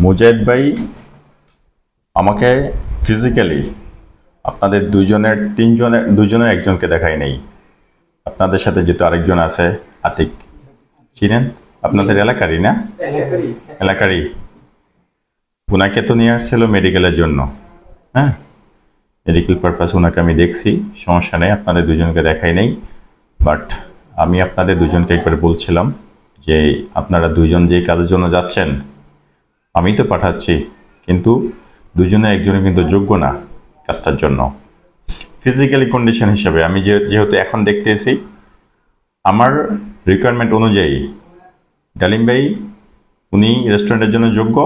মুজাহিদ ভাই আমাকে ফিজিক্যালি আপনাদের দুজনের তিনজনের দুজনের একজনকে দেখাই নেই। আপনাদের সাথে যেহেতু আরেকজন আছে আতিক। চিনেন? আপনাদের এলাকারই না? এলাকারই। ওনাকে তো নিয়ে আসছিল মেডিকেলের জন্য। হ্যাঁ? মেডিকেল পারপাস ওনাকে আমি দেখছি সমস্যা নেই আপনাদের দুজনকে দেখাই নেই। বাট আমি আপনাদের দুজনকে একবার বলছিলাম যে আপনারা দুজন যে কাজের জন্য যাচ্ছেন আমি তো পাঠাচ্ছি, কিন্তু দুজনে একজনে কিন্তু যোগ্য না কাজটার জন্য। ফিজিক্যালি কন্ডিশন হিসাবে আমি যেহেতু এখন দেখতেছি, আমার রিকোয়ারমেন্ট অনুযায়ী ডালিম ভাই, উনি রেস্টুরেন্টের জন্য যোগ্য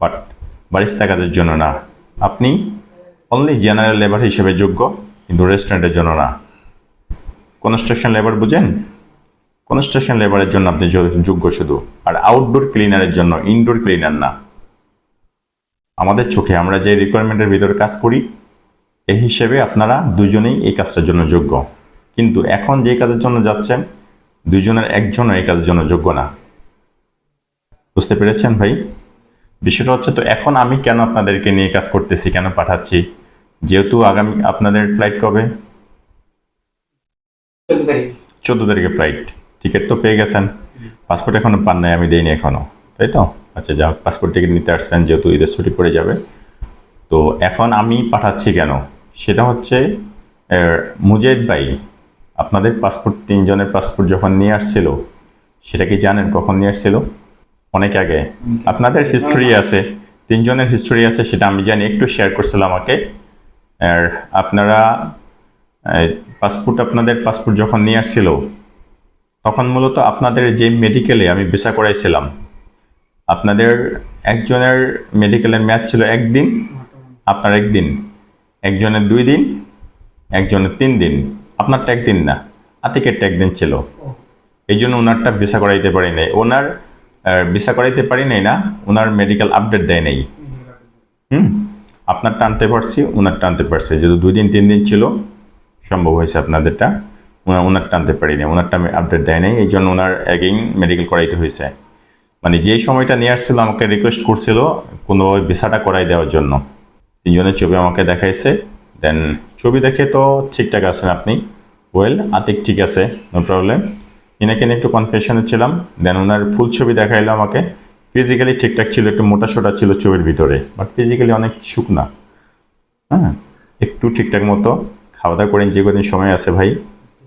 বাট বারিস্তা কাজের জন্য না। আপনি অনলি জেনারেল লেবার হিসেবে যোগ্য, কিন্তু রেস্টুরেন্টের জন্য না। কনস্ট্রাকশন লেবার বুঝেন? কনস্ট্রাকশন লেবারের জন্য আপনি যোগ্য শুধু। আর আউটডোর ক্লিনারের জন্য ইনডোর ক্লিনার না। আমাদের চোখে আমরা যে রিকোয়ারমেন্টের ভিতরে কাজ করি এই হিসেবে আপনারা দুজনেই এই কাজটার জন্য যোগ্য। কিন্তু এখন যে কাজের জন্য যাচ্ছেন দুজনের একজনও এই কাজের জন্য যোগ্য না। বুঝতে পেরেছেন ভাই? বিষয়টা হচ্ছে তো এখন আমি কেন আপনাদেরকে নিয়ে কাজ করতেছি কেন পাঠাচ্ছি? যেহেতু আগামী আপনাদের ফ্লাইট কবে? চোদ্দ তারিখে। ফ্লাইট টিকিট তো পেয়ে গেছেন। পাসপোর্ট এখনও পান নাই, আমি দেইনি এখনও। তাই তো? আচ্ছা যা পাসপোর্ট টিকিট নিতে আসছেন, যেহেতু ঈদের ছুটি পড়ে যাবে। তো এখন আমি পাঠাচ্ছি কেন? সেটা হচ্ছে মুজাহিদ ভাই, আপনাদের পাসপোর্ট, তিনজনের পাসপোর্ট যখন নিয়ে আসছিল, সেটা কি জানেন কখন নিয়ে আসছিল? অনেক আগে। আপনাদের হিস্টোরি আছে, তিনজনের হিস্টোরি আছে, সেটা আমি জানি, একটু শেয়ার করছিল আমাকে। আর আপনারা পাসপোর্ট, আপনাদের পাসপোর্ট যখন নিয়ে আসছিল তখন মূলত আপনাদের যে মেডিকেলে আমি ভিসা করাইছিলাম, আপনাদের একজনের মেডিকেলের ম্যাচ ছিল একদিন, আপনার একদিন, একজনের দুই দিন, একজনের তিন দিন, আপনারটা একদিন না, আতিকেরটা একদিন ছিল। এই জন্য ওনারটা ভিসা করাইতে পারি নাই। ওনার ভিসা করাইতে পারি নাই না ওনার মেডিকেল আপডেট দেয় নাই। হুম? আপনার টানতে পারছি ওনার টানতে পারছি। যেহেতু দুই দিন, তিন দিন ছিল, সম্ভব হয়েছে আপনাদেরটা। ওনার ওনার টানতে পারিনি ওনারটা আপডেট দেয় নাই এই জন্য ওনার অ্যাগেইন মেডিকেল করাইতে হয়েছে। মানে যেই সময়টা নিয়ে আসছিল, আমাকে রিকোয়েস্ট করছিল কোনো ভিসাটা করাই দেওয়ার জন্য। তিনজনের ছবি আমাকে দেখাইছে দেন ছবি দেখে তো ঠিকঠাক আছেন আপনি। ওয়েল আতিক ঠিক আছে নো প্রবলেম এনাকে নিয়ে একটু কনফিউশনে ছিলাম দেন ওনার ফুল ছবি দেখাইলো আমাকে। ফিজিক্যালি ঠিকঠাক ছিল, একটু মোটা সোটা ছিল ছবির ভিতরে বাট ফিজিক্যালি অনেক শুকনা। হ্যাঁ একটু ঠিকঠাক মতো। খাওয়া দাওয়া করেন, যে কদিন সময় আছে ভাই।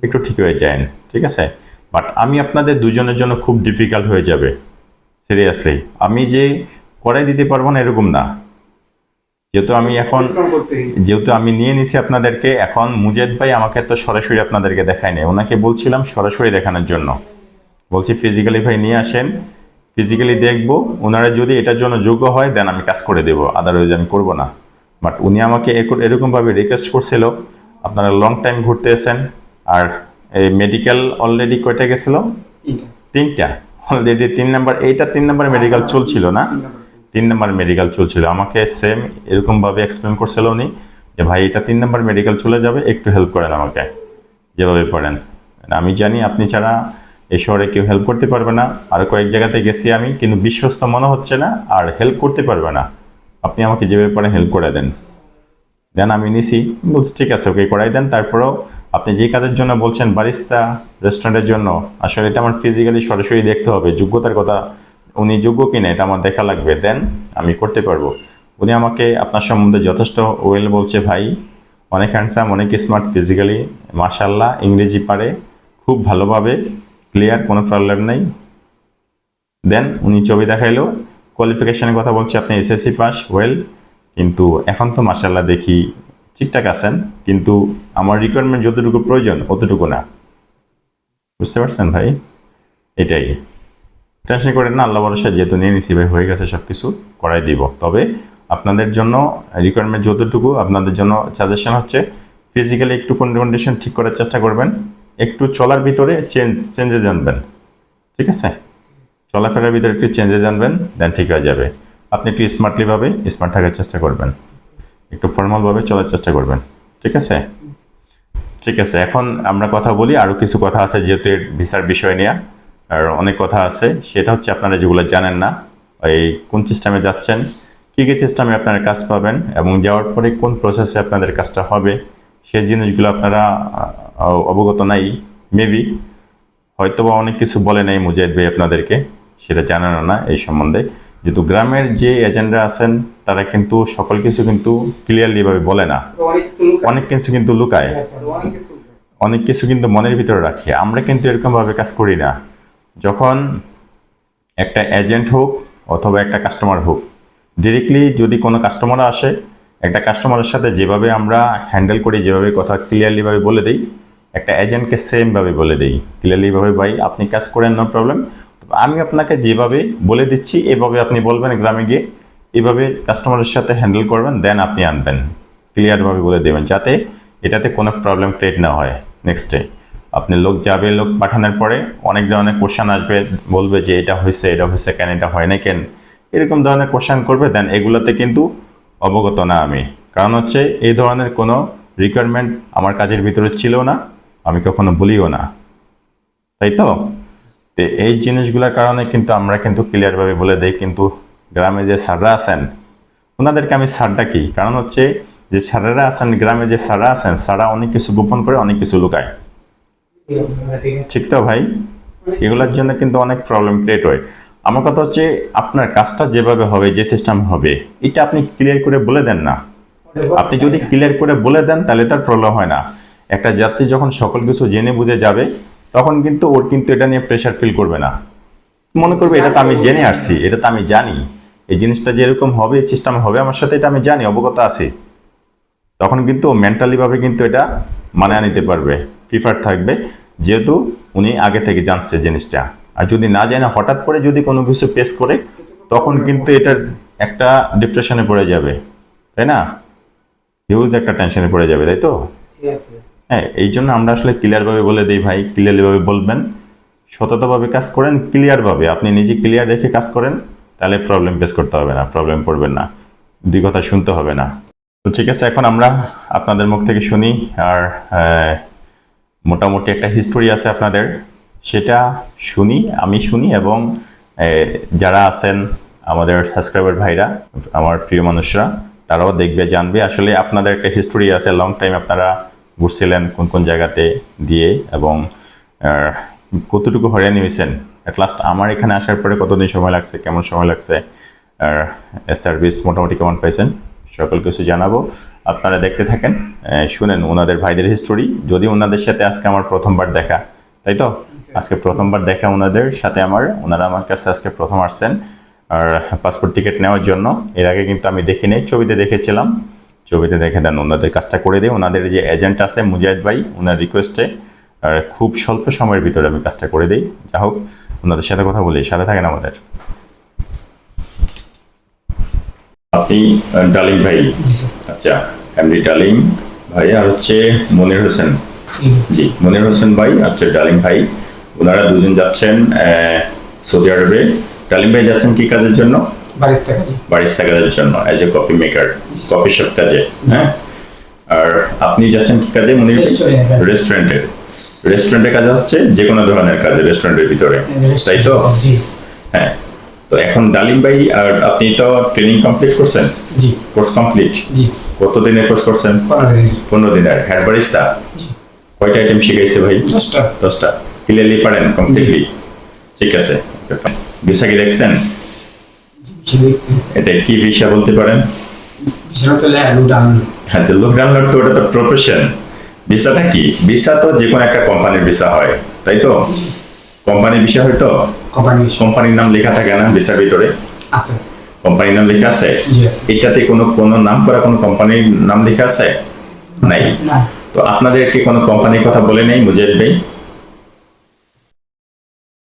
একটু ঠিক হয়ে যায় ঠিক আছে? বাট আমি আপনাদের দুজনের জন্য খুব ডিফিকাল্ট হয়ে যাবে সিরিয়াসলি আমি যে করাই দিতে পারব না, এরকম না। যেহেতু আমি এখন যেহেতু আমি নিয়ে নিছি আপনাদেরকে, এখন মুজেদ ভাই আমাকে তো সরাসরি আপনাদেরকে দেখায় নেই ওনাকে বলছিলাম সরাসরি দেখানোর জন্য। বলছি ফিজিক্যালি ভাই নিয়ে আসেন ফিজিক্যালি দেখব। ওনারা যদি এটার জন্য যোগ্য হয় দেন আমি কাজ করে দেবো। আদারওয়াইজ আমি করব না। বাট উনি আমাকে এরকম- এরকমভাবে রিকোয়েস্ট করছিল। আপনারা লং টাইম ঘুরতে এসেন আর এই মেডিকেল অলরেডি কয়টা গেছিল? তিনটা। অলরেডি তিন নাম্বার এইটা তিন নাম্বার মেডিকেল চলছিল না? তিন নাম্বার মেডিকেল চলছিল। আমাকে সেম এরকমভাবে এক্সপ্লেন করছিল উনি যে ভাই এটা তিন নাম্বার মেডিকেল চলে যাবে একটু হেল্প করেন আমাকে। যেভাবে পারেন আমি জানি আপনি ছাড়া এই শহরে কেউ হেল্প করতে পারবে না। আর কয়েক জায়গাতে গেছি আমি কিন্তু বিশ্বস্ত মনে হচ্ছে না আর হেল্প করতে পারবে না। আপনি আমাকে যেভাবে পারেন হেল্প করে দেন। দেন আমি নিছি। বলছি ঠিক আছে ওকে করাই দেন। তারপরেও আপনি যে কাজের জন্য বলছেন বারিস্তা রেস্টুরেন্টের জন্য, আসলে এটা আমার ফিজিক্যালি সরাসরি দেখতে হবে। যোগ্যতার কথা, উনি যোগ্য কিনা এটা আমার দেখা লাগবে। দেন আমি করতে পারব। উনি আমাকে আপনার সম্বন্ধে যথেষ্ট ওয়েল বলছে ভাই। অনেক হ্যান্ডসাম অনেক স্মার্ট ফিজিক্যালি মার্শাল্লাহ ইংরেজি পারে, খুব ভালোভাবে ক্লিয়ার কোনো প্রবলেম নেই। দেন উনি ছবি দেখাইলো। কোয়ালিফিকেশনের কথা বলছে, আপনি এসএসসি পাস ওয়েল কিন্তু এখন তো মার্শাল্লাহ দেখি ঠিকঠাক আছেন, কিন্তু আমার রিকোয়ারমেন্ট যতটুকু প্রয়োজন অতটুকু না। বুঝতে পারছেন ভাই? এটাই। টেনশন করেন না, আল্লাহ ভরসা যেহেতু নিয়ে নিছি ভাই, হয়ে গেছে সব কিছু করাই দিব। তবে আপনাদের জন্য রিকোয়ারমেন্ট যতটুকু, আপনাদের জন্য সাজেশন হচ্ছে ফিজিক্যালি একটু কোন কন্ডিশন ঠিক করার চেষ্টা করবেন, একটু চলার ভিতরে চেঞ্জ চেঞ্জেস আনবেন ঠিক আছে? চলাফেরার ভিতরে একটু চেঞ্জেস আনবেন দেন ঠিক হয়ে যাবে। আপনি একটু স্মার্টলিভাবে স্মার্ট থাকার চেষ্টা করবেন। একটু ফর্মালভাবে চলার চেষ্টা করবেন। ঠিক আছে? ঠিক আছে, এখন আমরা কথা বলি আরও কিছু কথা আছে যেহেতু এর ভিসার বিষয় নিয়ে, আর অনেক কথা আছে, সেটা হচ্ছে আপনারা যেগুলো জানেন না, এই কোন সিস্টেমে যাচ্ছেন, কী কী সিস্টেমে আপনারা কাজ পাবেন, এবং যাওয়ার পরে কোন প্রসেসে আপনাদের কাজটা হবে সেই জিনিসগুলো আপনারা অবগত নাই মেবি হয়তো বা অনেক কিছু বলে নাই মুজাহিদ ভাই আপনাদেরকে, সেটা জানানো না এই সম্বন্ধে। যেহেতু গ্রামের যে এজেন্টরা আছেন তারা কিন্তু সকল কিছু কিন্তু ক্লিয়ারলি ভাবে বলে না। অনেক কিছু কিন্তু লুকায়। অনেক কিছু কিন্তু মনের ভিতরে রাখে। আমরা কিন্তু এরকমভাবে কাজ করি না। যখন একটা এজেন্ট হোক অথবা একটা কাস্টমার হোক ডিরেক্টলি যদি কোনো কাস্টমার আসে, একটা কাস্টমারের সাথে যেভাবে আমরা হ্যান্ডেল করি, যেভাবে কথা ক্লিয়ারলিভাবে বলে দিই, একটা এজেন্টকে সেমভাবে বলে দিই। ক্লিয়ারলিভাবে ভাই, আপনি কাজ করেন নো প্রবলেম আমি আপনাকে যেভাবে বলে দিচ্ছি, এভাবে আপনি বলবেন গ্রামে গিয়ে এভাবে কাস্টমারের সাথে হ্যান্ডেল করবেন দেন আপনি আনবেন। ক্লিয়ারভাবে বলে দেবেন, যাতে এটাতে কোনো প্রবলেম ক্রিয়েট না হয় নেক্সট আপনি লোক যাবে, লোক পাঠানোর পরে অনেক ধরনের কোশ্চান আসবে, বলবে যে এটা হয়েছে এটা হয়েছে কেন, এটা হয় না কেন। এরকম ধরনের কোশ্চান করবে দেন এগুলোতে কিন্তু অবগত না আমি। কারণ হচ্ছে এই ধরনের কোনো রিকোয়ারমেন্ট আমার কাজের ভিতরে ছিল না, আমি কখনো বলিও না। তাই তো? তো এই জিনিসগুলোর কারণে কিন্তু আমরা কিন্তু ক্লিয়ারভাবে বলে দেই, কিন্তু গ্রামে যে স্যাররা আছেন, ওনাদেরকে আমি স্যারটা ডাকি কারণ হচ্ছে যে স্যারেরা আছেন, গ্রামে যে স্যাররা আছেন, স্যাররা অনেক কিছু গোপন করে অনেক কিছু লুকায়। ঠিক তো ভাই? এগুলোর জন্য কিন্তু অনেক প্রবলেম ক্রিয়েট হয়। আমার কথা হচ্ছে আপনার কাজটা যেভাবে হবে, যে সিস্টেম হবে, এটা আপনি ক্লিয়ার করে বলে দেন না। আপনি যদি ক্লিয়ার করে বলে দেন, তাহলে তার প্রবলেম হয় না। একটা যাত্রী যখন সকল কিছু জেনে বুঝে যাবে, তখন কিন্তু ওর কিন্তু এটা নিয়ে প্রেশার ফিল করবে না। মনে করবে, এটা তো আমি জেনে আসছি, এটা তো আমি জানি। এই জিনিসটা যেরকম হবে সিস্টেম হবে আমার সাথে এটা আমি জানি অবগত আছি। তখন কিন্তু মেন্টালি ভাবে কিন্তু এটা মানে নিতে পারবে প্রিফার থাকবে যেহেতু উনি আগে থেকে জানছে জিনিসটা। আর যদি না জানে হঠাৎ করে যদি কোনো কিছু পেস করে তখন কিন্তু এটার একটা ডিপ্রেশনে পড়ে যাবে তাই না? হিউজ একটা টেনশনে পড়ে যাবে তাই তো? হ্যাঁ এই জন্য আমরা আসলে ক্লিয়ারভাবে বলে দিই ভাই ক্লিয়ারলিভাবে বলবেন। সততভাবে কাজ করেন ক্লিয়ারভাবে আপনি নিজে ক্লিয়ার রেখে কাজ করেন। তাহলে প্রবলেম ফেস করতে হবে না প্রবলেম পড়বেন না। দুই কথা শুনতে হবে না। তো ঠিক আছে, এখন আমরা আপনাদের মুখ থেকে শুনি আর মোটামুটি একটা হিস্টোরি আছে আপনাদের। সেটা শুনি, আমি শুনি এবং যারা আছেন আমাদের সাবস্ক্রাইবার ভাইরা, আমার প্রিয় মানুষরা, তারাও দেখবে, জানবে। আসলে আপনাদের একটা হিস্টোরি আছে লং টাইম আপনারা ঘুরছিলেন কোন কোন জায়গাতে দিয়ে এবং কতটুকু হয়রানি হয়েছেন। অ্যাট লাস্ট আমার এখানে আসার পরে কতদিন সময় লাগছে, কেমন সময় লাগছে, আর সার্ভিস মোটামুটি কেমন পাইছেন, সকল কিছু জানাব। আপনারা দেখতে থাকেন শুনেন ওনাদের ভাইদের হিস্টোরি যদি ওনাদের সাথে আজকে আমার প্রথমবার দেখা, তাই তো? আজকে প্রথমবার দেখা ওনাদের সাথে আমার, ওনারা আমার কাছে আজকে প্রথম আসছেন, আর পাসপোর্ট টিকিট নেওয়ার জন্য। এর আগে কিন্তু আমি দেখি নেই, ছবিতে দেখেছিলাম। ছবিতে দেখে দেন, ওনাদের কাজটা করে দিই। ওনাদের যে এজেন্ট আছে, মুজাহিদ ভাই ওনার রিকোয়েস্টে আর খুব স্বল্প সময়ের ভিতরে আমি কাজটা করে দিই। যা হোক ওনাদের সাথে কথা বলি সাথে থাকেন আমাদের। আপনি ডালিম ভাই? আচ্ছা এমডি ডালিম ভাই আর হচ্ছে মনির হোসেন। জি। মনির হোসেন ভাই আচ্ছা ডালিম ভাই। ওনারা দুজন যাচ্ছেন সৌদি আরবে। ডালিম ভাই যাচ্ছেন কি কাজের জন্য? বারিস্তা কাজে। বারিস্তা কাজের জন্য as a coffee maker coffee shop কাজে হ্যাঁ? আর আপনি যাচ্ছেন কি কাজে মনির? কাজে। রেস্টুরেন্টে কাজ হচ্ছে যে কোনো ধরনের কাজে রেস্টুরেন্টের ভিতরে তাই তো? জি। হ্যাঁ তো এখন ডালিম ভাই আর আপনি তো ট্রেনিং কমপ্লিট করছেন? জি। কোর্স কমপ্লিট জি। কত দিনের কোর্স করছেন? পনেরো দিন পনেরো দিনের। জি। কয়টা আইটেম শিখাইছে ভাই? দশটা। দশটা। ক্লিয়ারলি পারেন কমপ্লিটলি ঠিক আছে ভিসা কি দেখছেন? এটা কি ভিসা বলতে পারেন? বিছানা তো লেখা লুডান হ্যাঁ ডাউনলোড তো ওটা তো প্রফেশন ভিসাটা কি? ভিসা তো যে কোনো একটা কোম্পানির ভিসা হয় তাই তো? কোম্পানির ভিসা হয়তো কোম্পানি কোম্পানির নাম লেখা থাকে না ভিসার ভিতরে? আছে। কোম্পানির নাম লেখা আছে? এটাতে কোনো কোনো নাম করা কোনো কোম্পানির নাম লেখা আছে? নাই। তো আপনাদেরকে কোনো কোম্পানির কথা বলে নেই মুজাহিদ ভাই?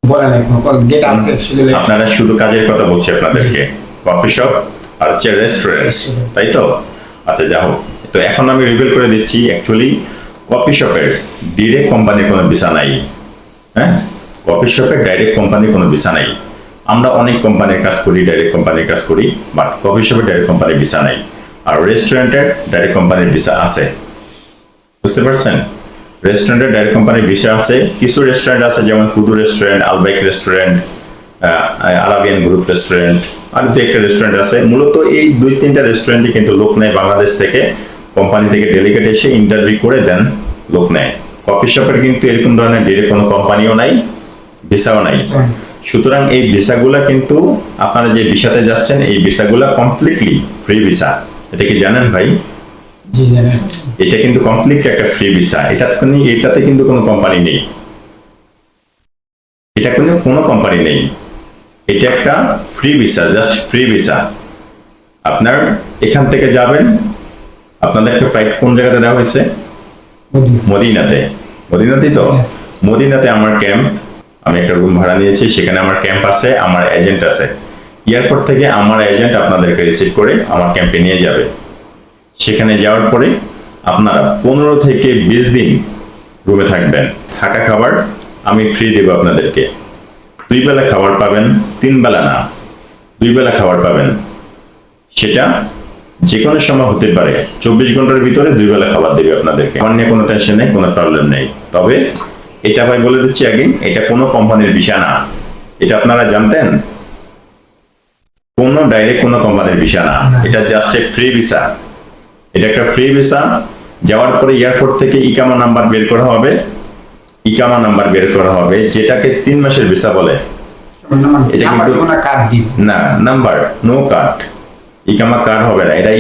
বলে নাই কোনো যেটা আছে আপনারা শুধু কাজের কথা বলছি আপনাদেরকে। কফি শপ আর রেস্টুরেন্ট। তাই তো? আচ্ছা যা হোক। তো এখন আমি রিভিল করে দিচ্ছি অ্যাকচুয়ালি কফি শপের ডিরেক্ট কোম্পানির কোনো ভিসা নাই। হ্যাঁ? কফি শপের ডাইরেক্ট কোম্পানির কোনো ভিসা নাই। আমরা অনেক কোম্পানির কাজ করি ডাইরেক্ট কোম্পানির কাজ করি বাট কফি শপের ডাইরেক্ট কোম্পানির ভিসা নাই। আর রেস্টুরেন্টের ডাইরেক্ট কোম্পানির ভিসা আছে। বুঝতে পারছেন? রেস্টুরেন্টের ডাইরেক্ট কোম্পানির ভিসা আছে। কিছু রেস্টুরেন্ট আছে, যেমন Kudu restaurant Albaik restaurant Arabian group restaurant আর দু একটা রেস্টুরেন্ট আছে। মূলত এই দুই তিনটা রেস্টুরেন্টে কিন্তু লোক নেয় বাংলাদেশ থেকে। কোম্পানি থেকে ডেলিগেট এসে ইন্টারভিউ করে দেন লোক নেয়। কফি শপের কিন্তু এরকম ধরনের ডিরেক্ট কোনো কোম্পানিও নাই ভিসাও নাই। সুতরাং এই ভিসাগুলা কিন্তু আপনারা যে ভিসাতে যাচ্ছেন এই ভিসাগুলা কমপ্লিটলি ফ্রি ভিসা এটা কি জানেন ভাই? এটা কিন্তু কমপ্লিট একটা ফ্রি ভিসা এটা এটাতে কিন্তু কোনো কোম্পানি নেই। এটা কোনো কোনো কোম্পানি নেই। এটা একটা free visa just free visa আপনার এখান থেকে যাবেন আপনাদেরকে ফ্লাইট কোন জায়গাতে দেওয়া হয়েছে? মদিনা মদিনাতে। মদিনাতেই তো? মদিনাতে আমার ক্যাম্প আমি একটা রুম ভাড়া নিয়েছি সেখানে আমার ক্যাম্প আছে আমার এজেন্ট আছে। এয়ারপোর্ট থেকে আমার এজেন্ট আপনাদেরকে রিসিভ করে আমার ক্যাম্পে নিয়ে যাবে। সেখানে যাওয়ার পরে আপনারা পনেরো থেকে বিশ দিন রুমে থাকবেন। থাকা খাবার আমি ফ্রি দেবো আপনাদেরকে। দুই বেলা খাবার পাবেন তিন বেলা না দুই বেলা খাবার পাবেন। সেটা যে কোনো সময় হতে পারে। চব্বিশ ঘণ্টার ভিতরে দুই বেলা খাবার দেবে আপনাদেরকে। আমার নিয়ে কোনো টেনশন নেই কোনো প্রবলেম নেই। তবে এটা ভাই বলে দিচ্ছি আগে এটা কোনো কোম্পানির বিষয় না। এটা আপনারা জানতেন? কোনো ডাইরেক্ট কোনো কোম্পানির ভিসা না। এটা জাস্ট এ ফ্রি ভিসা এটা একটা ফ্রি ভিসা যাওয়ার পরে এয়ারপোর্ট থেকে ইকামা নাম্বার বের করা হবে। ইকামা নাম্বার বের করা হবে যেটাকে তিন মাসের ভিসা বলে। এটা কিন্তু- না কার্ড দিব না নাম্বার নো কার্ড ইকামা কার্ড হবে না? এটা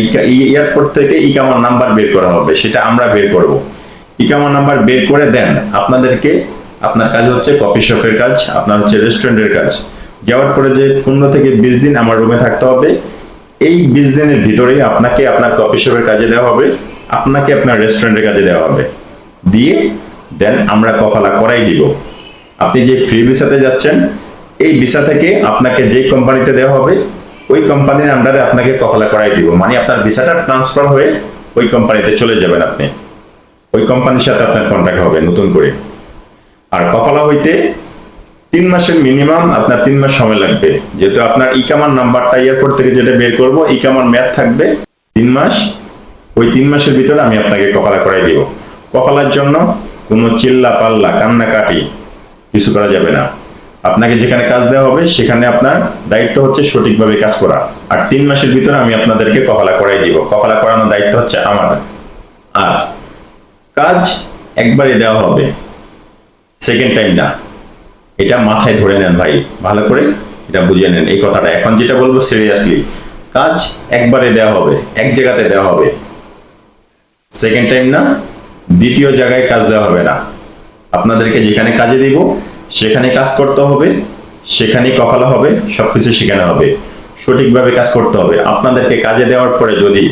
এয়ারপোর্ট থেকে ইকামা নাম্বার বের করা হবে, সেটা আমরা বের করব। ইকামা নাম্বার বের করে দেন, আপনাদেরকে, আপনার কাজ হচ্ছে কফি শপের কাজ, আপনার হচ্ছে রেস্টুরেন্টের কাজ। যাওয়ার পরে যে পনেরো থেকে বিশ দিন আমার রুমে থাকতে হবে। এই বিশ দিনের ভিতরে আপনাকে আপনার কফি শপের কাজে দেওয়া হবে, আপনাকে আপনার রেস্টুরেন্টের কাজে দেওয়া হবে। দিয়ে দেন আমরা কপালা করাই দিব। আপনি যে ফ্রি ভিসাতে যাচ্ছেন, এই ভিসা থেকে আপনাকে যে কোম্পানিতে দেওয়া হবে ওই কোম্পানির আন্ডারে আপনাকে কফালা করাই দিব। মানে আপনার ভিসাটা ট্রান্সফার হয়ে ওই কোম্পানিতে চলে যাবেন আপনি। ওই কোম্পানির সাথে আপনার কন্ট্যাক্ট হবে নতুন করে। আর কফালা হইতে তিন মাসের মিনিমাম আপনার তিন মাস সময় লাগবে। যেহেতু আপনার ইকামার নাম্বারটা এয়ারপোর্ট থেকে যেটা বের করব ইকামার ম্যাথ থাকবে তিন মাস। ওই তিন মাসের ভিতরে আমি আপনাকে কফালা করাই দিব। কফালার জন্য কোনো চিল্লা পাল্লা কান্নাকাটি কিছু করা যাবে না। আপনাকে যেখানে কাজ দেওয়া হবে, সেখানে আপনার দায়িত্ব হচ্ছে সঠিকভাবে কাজ করা। আর তিন মাসের ভিতরে আমি আপনাদেরকে কফালা করাই দিব। কফালা করানোর দায়িত্ব হচ্ছে আমার। আর কাজ একবারে দেওয়া হবে। সেকেন্ড টাইম না। এটা মাথায় ধরে নেন ভাই। ভালো করে এটা বুঝে নেন এই কথাটা। এখন যেটা বলব সিরিয়াসলি কাজ একবারে দেওয়া হবে। এক জায়গাতে দেওয়া হবে। সেকেন্ড টাইম না, দ্বিতীয় জায়গায় কাজ দেওয়া হবে না। আপনাদেরকে যেখানে কাজে দিব সেখানে কাজ করতে হবে, সেখানেই কফালা হবে, সবকিছু শেখানো হবে। সঠিকভাবে কাজ করতে হবে। আপনাদেরকে কাজে দেওয়ার পরে যদি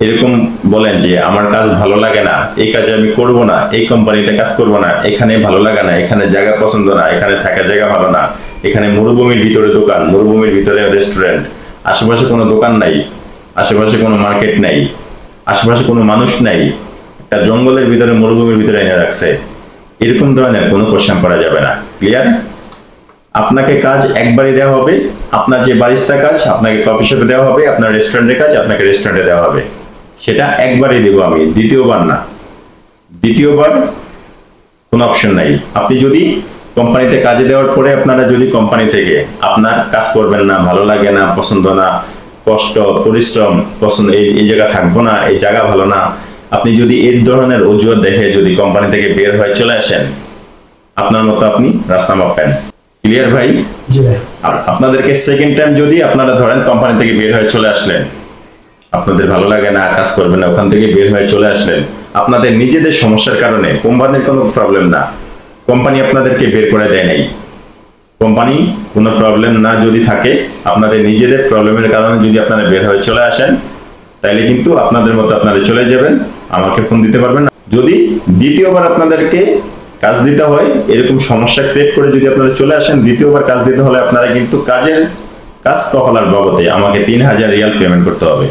এরকম বলেন যে, আমার কাজ ভালো লাগে না, এই কাজে আমি করব না, এই কোম্পানিতে কাজ করব না, এখানে ভালো লাগে না, এখানে জায়গা পছন্দ না, এখানে থাকার জায়গা ভালো না, এখানে মরুভূমির ভিতরে দোকান, মরুভূমির ভিতরে রেস্টুরেন্ট, আশেপাশে কোনো দোকান নাই, আশেপাশে কোনো মার্কেট নাই, আশেপাশে কোনো মানুষ নাই, একটা জঙ্গলের ভিতরে, মরুভূমির ভিতরে এনে রাখছে। এরকম ধরনের কোনো কোশ্চেন করা যাবে না। ক্লিয়ার আপনাকে কাজ একবারই দেওয়া হবে। আপনার যে বারিস্তা কাজ, আপনাকে কফি শপে দেওয়া হবে, আপনার রেস্টুরেন্টের কাজ, আপনাকে রেস্টুরেন্টে দেওয়া হবে। সেটা একবারই দেবো আমি, দ্বিতীয়বার না। দ্বিতীয়বার কোনো অপশন নাই। আপনি যদি কোম্পানিতে কাজে দেওয়ার পরে আপনারা যদি কোম্পানি থেকে আপনার কাজ করবেন না, ভালো লাগে না, পছন্দ না, কষ্ট, পরিশ্রম, পছন্দ এই জায়গা থাকব না, এই জায়গা ভালো না আপনি যদি এই ধরনের অজুহাত দেখে যদি কোম্পানি থেকে বের হয়ে চলে আসেন আপনার মতো আপনি রাস্তা মাপেন ক্লিয়ার ভাই? জি আর আপনাদেরকে সেকেন্ড টাইম যদি আপনারা ধরেন কোম্পানি থেকে বের হয়ে চলে আসলেন আপনাদের ভালো লাগে না কাজ করবেন না ওখান থেকে বের হয়ে চলে আসলেন আপনাদের নিজেদের সমস্যার কারণে কোম্পানির কোনো প্রবলেম না। কোম্পানি আপনাদেরকে বের করে দেয় নাই। কোম্পানি কোনো প্রবলেম না যদি থাকে আপনাদের নিজেদের প্রবলেমের কারণে যদি আপনারা বের হয়ে চলে আসেন তাইলে কিন্তু আপনাদের মতো আপনারা চলে যাবেন। আমাকে ফোন দিতে পারবেন না। যদি দ্বিতীয়বার আপনাদেরকে কাজ দিতে হয়, এরকম সমস্যা ক্রিয়েট করে যদি আপনারা চলে আসেন, দ্বিতীয়বার কাজ দিতে হলে আপনারা কিন্তু কাজের কাজ কফলার বাবদে আমাকে তিন হাজার রিয়াল পেমেন্ট করতে হবে।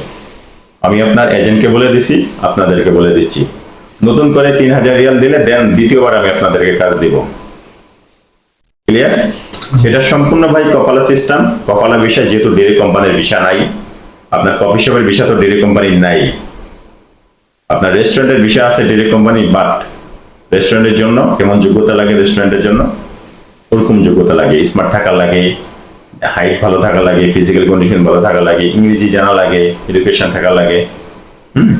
আমি আপনার এজেন্টকে বলে দিছি, আপনাদেরকে বলে দিচ্ছি। নতুন করে তিন হাজার রিয়াল দিলে দেন দ্বিতীয়বার আমি আপনাদেরকে কাজ দিব। ক্লিয়ার এটা সম্পূর্ণ ভাই কপালা সিস্টেম কপালা বিষয় যেহেতু ডেরি কোম্পানির বিষয় নাই, আপনার কফি শপের বিষয় তো ডেরি কোম্পানির নাই। আপনার রেস্টুরেন্টের বিষয় আছে ডেরি কোম্পানি বাট রেস্টুরেন্টের জন্য কেমন যোগ্যতা লাগে রেস্টুরেন্টের জন্য? ওরকম যোগ্যতা লাগে স্মার্ট থাকা লাগে হাইট ভালো থাকা লাগে ফিজিক্যাল কন্ডিশন ভালো থাকা লাগে ইংরেজি জানা লাগে এডুকেশন থাকা লাগে হুম?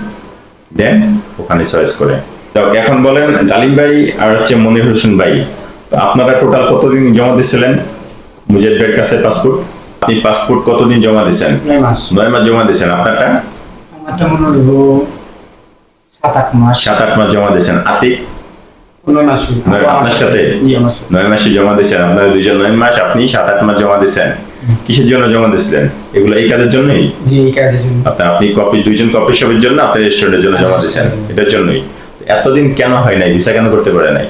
দেন ওখানে চয়েস করে। তো এখন বলেন ডালিম ভাই আর হচ্ছে মনির হোসেন ভাই তো আপনারা টোটাল কতদিন জমা দিয়েছিলেন? মুজেদ ভাইয়ের কাছে পাসপোর্ট আপনি পাসপোর্ট কতদিন জমা দিয়েছেন? নয় মাস। নয় মাস জমা দিয়েছেন আপনারটা? আমারটা মনে হইব সাত আট মাস। সাত আট মাস জমা দিয়েছেন। আতিক নয় মাস আপনার সাথে? নয় জমা দিয়েছেন। আপনার দুইজন নয় মাস আপনি সাত আট মাস জমা দিয়েছেন। কিসের জন্য জমা দিয়েছিলেন? এগুলো এই কাজের জন্যই? জি এই কাজের জন্য। আপনার আপনি কপি দুইজন কপি শপের জন্য আপনি রেস্টুরেন্টের জন্য জমা দিয়েছেন। এটার জন্যই। এতদিন কেন হয় নাই? ভিসা কেন করতে পারে নাই?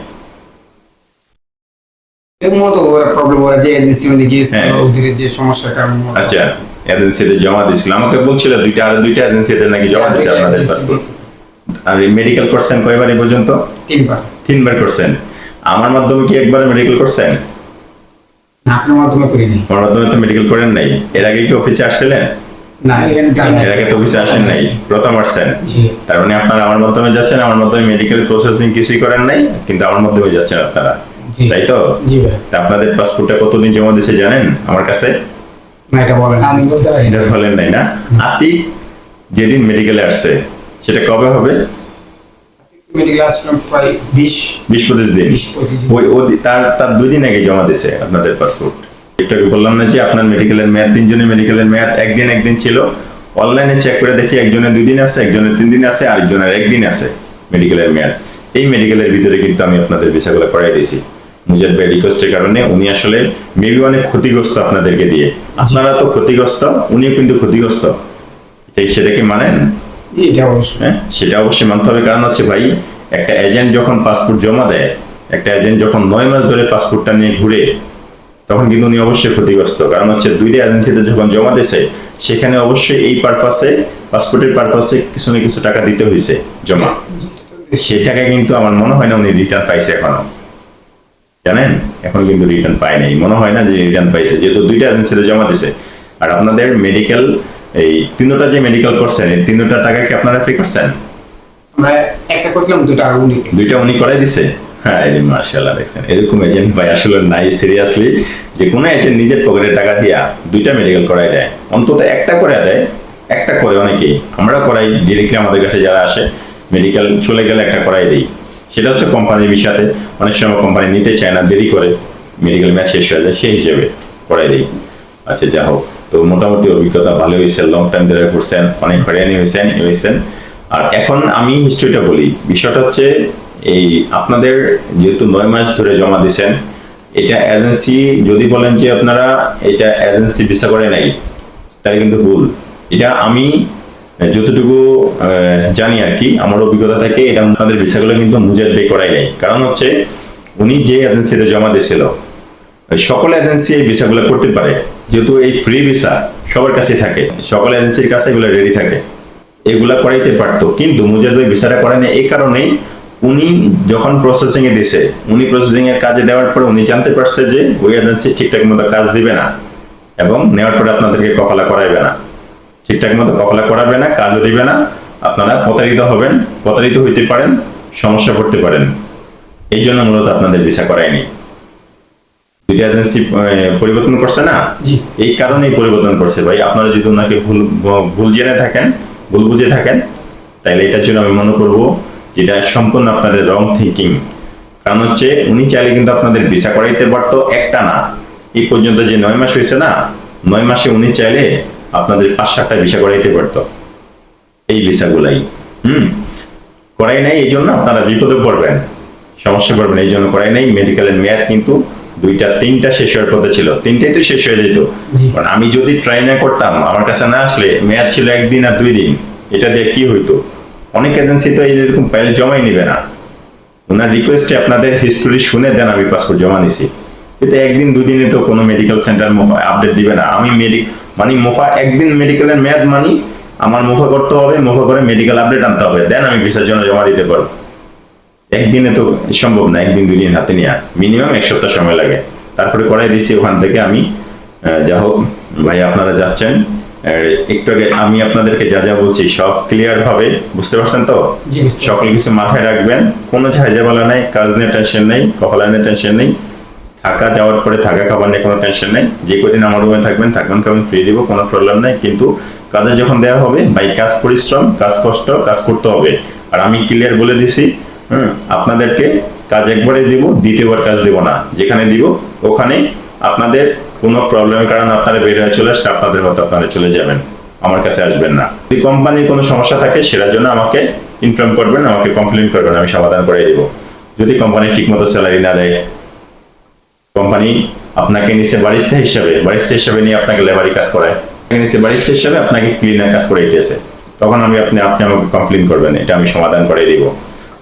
এর ওরা প্রবলেম ওরা যে এজেন্সি মধ্যে গিয়েছিল হ্যাঁ। ওদের যে সমস্যার কারণে। ওরা- আচ্ছা। এজেন্সিতে জমা দিয়েছিল। আমাকে বলছিল দুইটা আর দুইটা এজেন্সিতে নাকি জমা দিয়েছে আপনাদের পাসপোর্ট। আর মেডিকেল করছেন কয়বার এই পর্যন্ত? তিনবার। তিনবার করছেন। আমার মাধ্যমে কি একবার মেডিকেল করছেন? না আপনার মাধ্যমে করিনি। আমার মাধ্যমে তো মেডিকেল করেন নাই। এর আগে কি অফিসে আসছিলেন? না এর আগে তো অফিসে আসেন নাই। প্রথম আসছেন। তার মানে আপনারা আমার মাধ্যমে যাচ্ছেন আমার মাধ্যমে মেডিকেল প্রসেসিং কিছুই করেন নাই কিন্তু আমার মাধ্যমে যাচ্ছেন আপনারা। তাই তো? জি ভাই। তা আপনাদের পাসপোর্টটা কতদিন জমা দিয়েছে জানেন আমার কাছে? না এটা বলেন। আমি বলতে পারি এটা বলেন নাই না? আতিক যেদিন মেডিকেলে আসছে সেটা কবে হবে? মেডিকেল আসলাম প্রায় বিশ। বিশ পঁচিশ দিন। বিশ পঁচিশ দিন। ওই ও দি- তার তার দুই দিন আগে জমা দিয়েছে আপনাদের পাসপোর্ট একটু বললাম না যে আপনার মেডিকেলের মেয়াদ তিনজনের মেডিকেলের মেয়াদ একদিন একদিন ছিল। অনলাইনে চেক করে দেখি একজনের দুই দিন আছে একজনের তিন দিন আছে আরেকজনের একদিন আছে মেডিকেলের মেয়াদ। এই মেডিকেলের ভিতরে কিন্তু আমি আপনাদের ভিসাগুলো করাই দিয়েছি। মুজাদ ভাই রিকোয়েস্টের কারণে উনি আসলে মেবি অনেক ক্ষতিগ্রস্ত আপনাদেরকে দিয়ে। আপনারা তো ক্ষতিগ্রস্ত উনিও কিন্তু ক্ষতিগ্রস্ত। সেটাকে মানেন। এটা অবশ্যই। হ্যাঁ সেটা অবশ্যই মানতে হবে। কারণ হচ্ছে ভাই, একটা এজেন্ট যখন পাসপোর্ট জমা দেয়, একটা এজেন্ট যখন নয় মাস ধরে পাসপোর্টটা নিয়ে ঘুরে, তখন কিন্তু উনি অবশ্যই ক্ষতিগ্রস্ত। কারণ হচ্ছে দুইটা এজেন্সিতে যখন জমা দিয়েছে, সেখানে অবশ্যই এই পারপাসে পাসপোর্টের পারপাসে কিছু না কিছু টাকা দিতে হয়েছে জমা। সেই টাকা কিন্তু আমার মনে হয় না উনি রিটার্ন পাইছে এখনও। জানেন? এখন কিন্তু রিটার্ন পায় নাই। মনে হয় না যে রিটার্ন পাইছে। যেহেতু দুইটা এজেন্সিতে জমা দিছে আর আপনাদের মেডিকেল এই তিনটা যে মেডিকেল করছেন এই তিনটা টাকা কি আপনারা পে করছেন? আমরা একটা করছিলাম দুটা উনি দুইটা উনি করাই দিছে? হ্যাঁ এই মার্শাল্লাহ দেখছেন। এরকম এজেন্ট ভাই আসলে নাই সিরিয়াসলি যে কোনো এজেন্ট নিজের পকেটে টাকা দিয়া দুইটা মেডিকেল করাই দেয়। অন্তত একটা করে দেয় একটা করে অনেকেই। আমরা করাই ডিরেক্টলি আমাদের কাছে যারা আসে মেডিকেল চলে গেলে একটা করাই দিই। সেটা হচ্ছে কোম্পানির বিষয়তে। অনেক সময় কোম্পানি নিতে চায় না দেরি করে মেডিকেল ম্যাচ শেষ হয়ে যায় সেই হিসেবে করাই দিই। আচ্ছা যা হোক। তো মোটামুটি অভিজ্ঞতা ভালো হয়েছে লং টাইম ধরে করছেন অনেক হয়রানি হয়েছেন হয়েছেন। আর এখন আমি হিস্ট্রিটা বলি। বিষয়টা হচ্ছে এই আপনাদের যেহেতু নয় মাস ধরে জমা দিয়েছেন, এটা এজেন্সি যদি বলেন যে আপনারা এটা এজেন্সি ভিসা করে নাই তাই কিন্তু ভুল। এটা আমি যতটুকু জানি আর কি, আমার অভিজ্ঞতা থেকে এটা আপনাদের ভিসাগুলো কিন্তু মুজাদ বে করাই নাই। কারণ হচ্ছে, উনি যে এজেন্সিতে জমা দিয়েছিল, সকল এজেন্সি এই ভিসাগুলো করতে পারে। যেহেতু এই ফ্রি ভিসা সবার কাছে থাকে, সকল এজেন্সির কাছে এগুলো রেডি থাকে। এগুলা করাইতে পারতো, কিন্তু মুজাদ ভাই ভিসাটা করেনি এই কারণেই উনি যখন প্রসেসিং এ দিছে, উনি প্রসেসিং এর কাজে দেওয়ার পরে উনি জানতে পারছে যে ওই এজেন্সি ঠিকঠাক মতো কাজ দিবে না এবং নেওয়ার পরে আপনাদেরকে কপালা করাইবে না। ঠিকঠাক মতো কপালা করাবে না, কাজও দিবে না, আপনারা প্রতারিত হবেন, প্রতারিত হইতে পারেন, সমস্যা পড়তে পারেন। এই জন্য মূলত আপনাদের ভিসা করায়নি। এজেন্সি পরিবর্তন করছে না? এই কারণেই পরিবর্তন করছে ভাই। আপনারা যদি ওনাকে ভুল ভুল জেনে থাকেন ভুল বুঝে থাকেন তাহলে এটার জন্য আমি মনে করব যেটা সম্পূর্ণ আপনাদের রং থিঙ্কিং কারণ হচ্ছে উনি চাইলে কিন্তু আপনাদের ভিসা করাইতে পারতো একটা না। এই পর্যন্ত যে নয় মাস হয়েছে না নয় মাসে উনি চাইলে আপনাদের পাঁচ সাতটা ভিসা করাইতে পারতো। এই ভিসাগুলাই হুম? করাই নাই এই জন্য আপনারা বিপদে পড়বেন। সমস্যা পড়বেন এই জন্য করাই নাই। মেডিকেলের মেয়াদ কিন্তু দুইটা তিনটা শেষ হওয়ার কথা ছিল। তিনটাই তো শেষ হয়ে যেত। কারণ আমি যদি ট্রাই না করতাম আমার কাছে না আসলে মেয়াদ ছিল একদিন আর দুই দিন। এটা দিয়ে কি হইতো? অনেক এজেন্সি তো এরকম ফাইল জমাই নিবে না। ওনার রিকোয়েস্টে আপনাদের হিস্টোরি শুনে দেন আমি পাসপোর্ট জমা নিছি। কিন্তু একদিন দুদিনে তো কোনো মেডিকেল সেন্টার মোফা আপডেট দিবে না। আমি মেডি মানে মোফা একদিন মেডিকেলের মেয়াদ মানি আমার মোফা করতে হবে মোফা করে মেডিকেল আপডেট আনতে হবে। দেন আমি ভিসার জন্য জমা দিতে পারব। একদিনে তো সম্ভব না একদিন দুই দিন হাতে নেওয়া মিনিমাম এক সপ্তাহ সময় লাগে। তারপরে করাই দিয়েছি ওখান থেকে আমি। যা হোক ভাই আপনারা যাচ্ছেন। একটু আগে আমি আপনাদেরকে যা যা বলছি সব ক্লিয়ার ভাবে বুঝতে পারছেন তো? সকল কিছু মাথায় রাখবেন। কোনো ঝাঁঝাবালা নাই কাজ নিয়ে টেনশন নেই কপালা নিয়ে টেনশন নেই। থাকা যাওয়ার পরে থাকা খাবার নিয়ে কোনো টেনশন নেই। যে কদিন আমার রুমে থাকবেন থাকবেন খাবেন ফ্রি দিব কোনো প্রবলেম নেই। কিন্তু কাজে যখন দেওয়া হবে ভাই কাজ পরিশ্রম কাজ কষ্ট কাজ করতে হবে। আর আমি ক্লিয়ার বলে দিছি আপনাদেরকে কাজ একবারে দিব, দ্বিতীয়বার কাজ দিব না। যেখানে দিব, ওখানে আপনাদের কোনো প্রবলেমের কারণে আপনারা বের হয়ে চলে আসলে আপনাদের মতো আপনারা চলে যাবেন। আমার কাছে আসবেন না। যদি কোম্পানির কোনো সমস্যা থাকে, সেটার জন্য আমাকে ইনফর্ম করবেন, আমাকে কমপ্লেন করবেন, আমি সমাধান করে দিব। যদি কোম্পানি ঠিকমতো স্যালারি না দেয় কোম্পানি আপনাকে নিচে বারিস্তা হিসাবে বারিস্তা হিসাবে নিয়ে আপনাকে লেবারি কাজ করায়। নিচে বারিস্তা হিসাবে আপনাকে ক্লিনার কাজ করে দিয়েছে তখন আমি আপনি আপনি আমাকে কমপ্লেন করবেন, এটা আমি সমাধান করে দিব।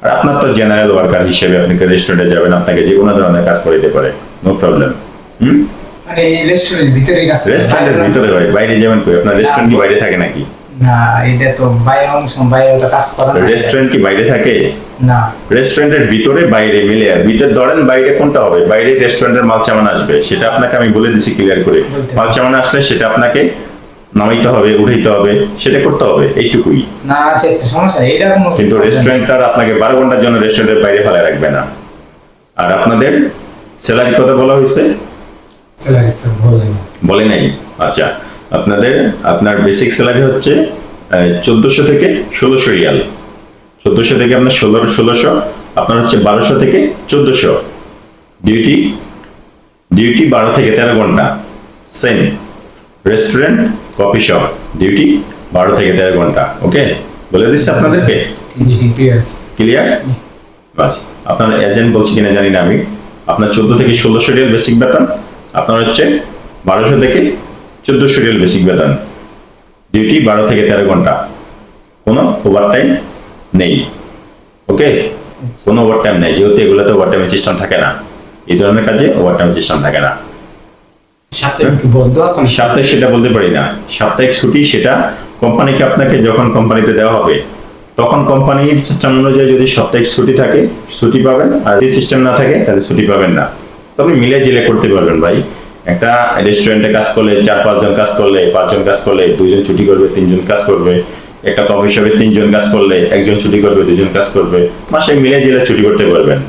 আর আপনার তো জেনারেল ওয়ার্কার হিসেবে আপনাকে রেস্টুরেন্টে যাবেন আপনাকে যে কোনো ধরনের কাজ করে দিতে পারে নো প্রবলেম হুম? মানে রেস্টুরেন্টের ভিতরে কাজ রেস্টুরেন্টের ভিতরে হয় বাইরে যাবেন কই? আপনার রেস্টুরেন্ট কি বাইরে থাকে নাকি? না এটা তো বাইরে অনেক সময় বাইরে তো কাজ করা। রেস্টুরেন্ট কি বাইরে থাকে? না। রেস্টুরেন্টের ভিতরে বাইরে মিলে আর ভিতরে ধরেন বাইরে কোনটা হবে? বাইরে রেস্টুরেন্টের মাল চামান আসবে সেটা আপনাকে আমি বলে দিচ্ছি ক্লিয়ার করে। মাল চামান আসলে সেটা আপনাকে নামাইতে হবে উঠাইতে হবে সেটা করতে হবে এইটুকুই। না আচ্ছা আচ্ছা সমস্যা নেই, এটা কোনো কিন্তু রেস্টুরেন্ট আর আপনাকে বারো ঘণ্টার জন্য রেস্টুরেন্টের বাইরে ফেলে রাখবে না। আর আপনাদের স্যালারি কত বলা হয়েছে? স্যালারি স্যার বলে না বলে নাই? আচ্ছা আপনাদের আপনার বেসিক স্যালারি হচ্ছে চোদ্দশো থেকে ষোলোশো রিয়াল। চোদ্দশো থেকে আপনার ষোলো ষোলোশো আপনার হচ্ছে বারোশো থেকে চোদ্দশো। ডিউটি ডিউটি বারো থেকে তেরো ঘণ্টা। Same restaurant coffee shop duty বারো থেকে তেরো ঘণ্টা ওকে বলে দিচ্ছি আপনাদেরকে আছে ক্লিয়ার বাস আপনার এজেন্ট বলছি কিনা জানি না আমি। আপনার চোদ্দ থেকে ষোলোশো রিয়াল বেসিক বেতন আপনার হচ্ছে বারোশো থেকে চোদ্দশো রিয়াল বেসিক বেতন। ডিউটি বারো থেকে তেরো ঘণ্টা। কোনো ওভার টাইম নেই ওকে কোনো ওভার টাইম নেই যেহেতু এগুলোতে ওভার টাইমের সিস্টেম থাকে না। এই ধরনের কাজে ওভার টাইম সিস্টেম থাকে না। সাপ্তাহিক সেটা বলতে পারি না। সাপ্তাহিক ছুটি সেটা কোম্পানিকে আপনাকে যখন কোম্পানিতে দেওয়া হবে তখন কোম্পানির সিস্টেম অনুযায়ী যদি সাপ্তাহিক ছুটি থাকে ছুটি পাবেন। আর যদি সিস্টেম না থাকে তাহলে ছুটি পাবেন না। তবে মিলে জিলে করতে পারবেন ভাই। একটা রেস্টুরেন্টে কাজ করলে চার পাঁচজন কাজ করলে পাঁচজন কাজ করলে দুইজন ছুটি করবে তিনজন কাজ করবে। একটা কফি শপে তিনজন কাজ করলে একজন ছুটি করবে দুজন কাজ করবে। মাসে মিলে জিলে ছুটি করতে পারবেন।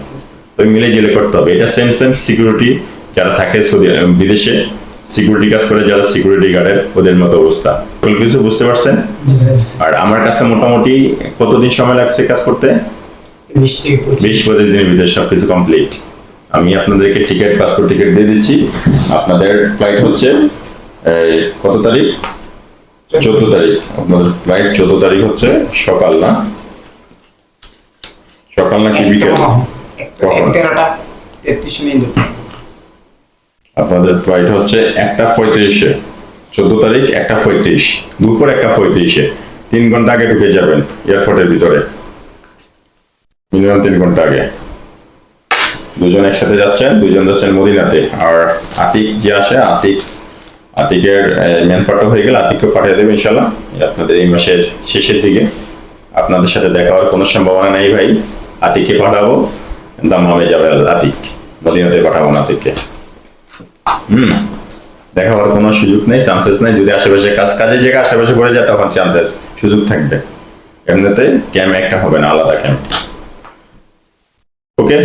ওই মিলে জিলে করতে হবে। এটা সেম সেম সিকিউরিটি যারা থাকে বিদেশে সিকিউরিটি কাজ করে যারা সিকিউরিটি গার্ডের ওদের মতো অবস্থা। কিছু বুঝতে পারছেন? আর আমার কাছে মোটামুটি কতদিন সময় লাগছে কাজ করতে? বিশ পঁচিশ দিনের ভিতরে সবকিছু কমপ্লিট আমি আপনাদেরকে টিকিট পাসপোর্ট টিকিট দিয়ে দিচ্ছি। আপনাদের ফ্লাইট হচ্ছে কত তারিখ? চোদ্দ তারিখ। আপনাদের ফ্লাইট চোদ্দ তারিখ হচ্ছে সকাল না? সকাল নাকি একটা বিকেল? তেরোটা তেত্রিশ মিনিট। আপনাদের ফ্লাইট হচ্ছে একটা পঁয়ত্রিশে। চোদ্দ তারিখ একটা পঁয়ত্রিশ, দুপুর একটা পঁয়ত্রিশে। তিন ঘণ্টা আগে ঢুকে যাবেন এয়ারপোর্টের ভিতরে। মিনিমাম তিন ঘণ্টা আগে। দুজন একসাথে যাচ্ছেন, দুজন যাচ্ছেন মদিনাতে। আর আতিক যে আসে, আতিক, আতিকের ম্যান পাঠা হয়ে গেলে আতিককে পাঠিয়ে দেবে ইনশাল্লাহ আপনাদের এই মাসের শেষের দিকে। আপনাদের সাথে দেখা হওয়ার কোনো সম্ভাবনা নেই ভাই। আতিককে পাঠাবো, দাম্মামে যাবে আতিক। মদিনাতে পাঠাবো না আতিককে। হুম। দেখা হওয়ার কোনো সুযোগ নেই চান্সেস নেই। যদি আশেপাশে কাজ কাজে জায়গায় আশেপাশে করে যায়, তখন চান্সেস সুযোগ থাকবে। এমনিতে ক্যাম্প একটা হবে না, আলাদা ক্যাম্প ওকে